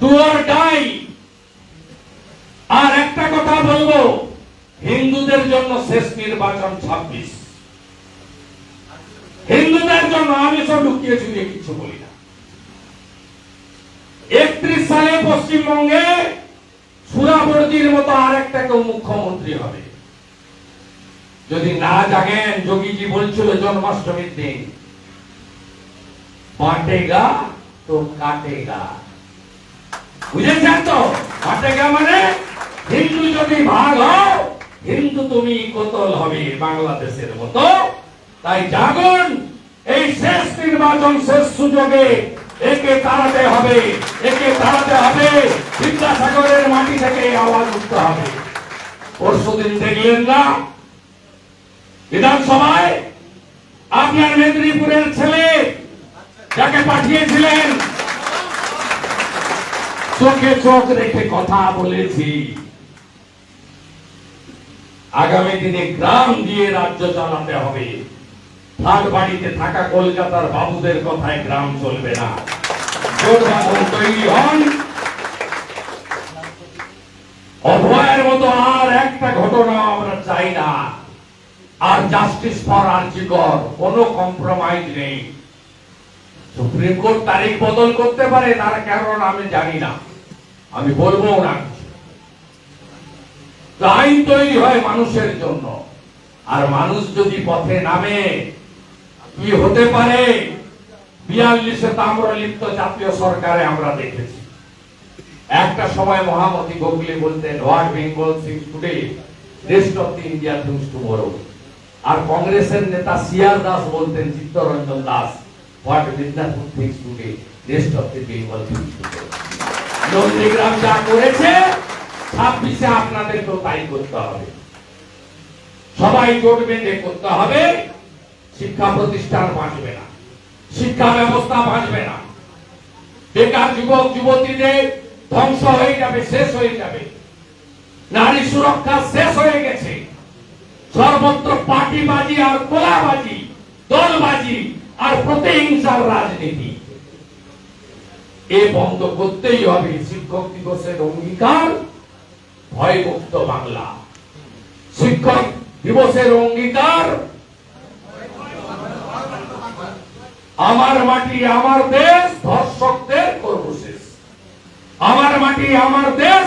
ডুয়ার die আর একটা কথা বলব, হিন্দুদের জন্য শেষ নির্বাচন ছাব্বিশ। হিন্দুদের জন্য আমি সব ঢুকিয়ে চুরিয়ে কিছু বলি না। একত্রিশ সালে পশ্চিমবঙ্গে সুরাবর্দির মতো আর একটা কেউ মুখ্যমন্ত্রী হবে। যদি না জাগেন, যোগীজি বলছিল জন্মাষ্টমীর দিন। বাটেগা তো কাটেগা। বুঝেছেন তো? বাটেগা মানে? হিন্দু যদি ভাগ হও, হিন্দু তুমি কতল হবে বাংলাদেশের মতো? তাই জাগুন, এই শেষ নির্বাচন, শেষ সুযোগে একে তাড়াতে হবে, একে তাড়াতে হবে। বিদ্যাসাগরের মাটি থেকে আওয়াজ উঠতে হবে। পরশুদিন দেখলেন না? বিধানসভায় আপনার মেদিনীপুরের ছেলে যাকে পাঠিয়েছিলেন চোখে চোখ রেখে কথা বলেছি। আগামী দিনে গ্রাম দিয়ে রাজ্য চালাতে হবে। বাড়িতে থাকা কলকাতার বাবুদের কথায় গ্রাম চলবে না। অভয়ের মতো আর একটা ঘটনা আমরা চাই না। আর জাস্টিস ফর আর্জিকর কোনো কম্প্রোমাইজ নেই। সুপ্রিম কোর্ট তারিখ বদল করতে পারে, তার কারণ আমি জানি না। আমি বলব না তো আইন তৈরি হয় মানুষের জন্য। আর মানুষ যদি পথে নামে, কি হতে পারে? বিয়াল্লিশে তাম্রলিপ্ত জাতীয় সরকারে আমরা দেখেছি। একটা সময় মহামতি গোখলে বলতেন what Bengal thinks today rest of the India আর কংগ্রেসের নেতা সিআর দাস বলতেন Chittaranjan Das what Midnapore thinks today rest of the Bengal thinks Nandigram যা করেছে, ছাব্বিশে আপনাদেরকেও তাই করতে হবে। সবাই জোট বেঁধে করতে হবে, শিক্ষা প্রতিষ্ঠান বাঁচবে না, শিক্ষা ব্যবস্থা বাঁচবে না। বেকার যুবক, যুবতীদের ধ্বংস হয়ে যাবে, শেষ হয়ে যাবে। নারী সুরক্ষা শেষ হয়ে গেছে। সর্বত্র পার্টিবাজি আর কোলাবাজি, দলবাজি আর প্রতিহিংসার রাজনীতি। এ বন্ধ করতেই হবে। শিক্ষক দিবসের অঙ্গীকার, ভয়মুক্ত বাংলা। শিক্ষক দিবসের অঙ্গীকার, আমার মাটি আমার দেশ, ধর্ষকদের করব শেষ আমার মাটি আমার দেশ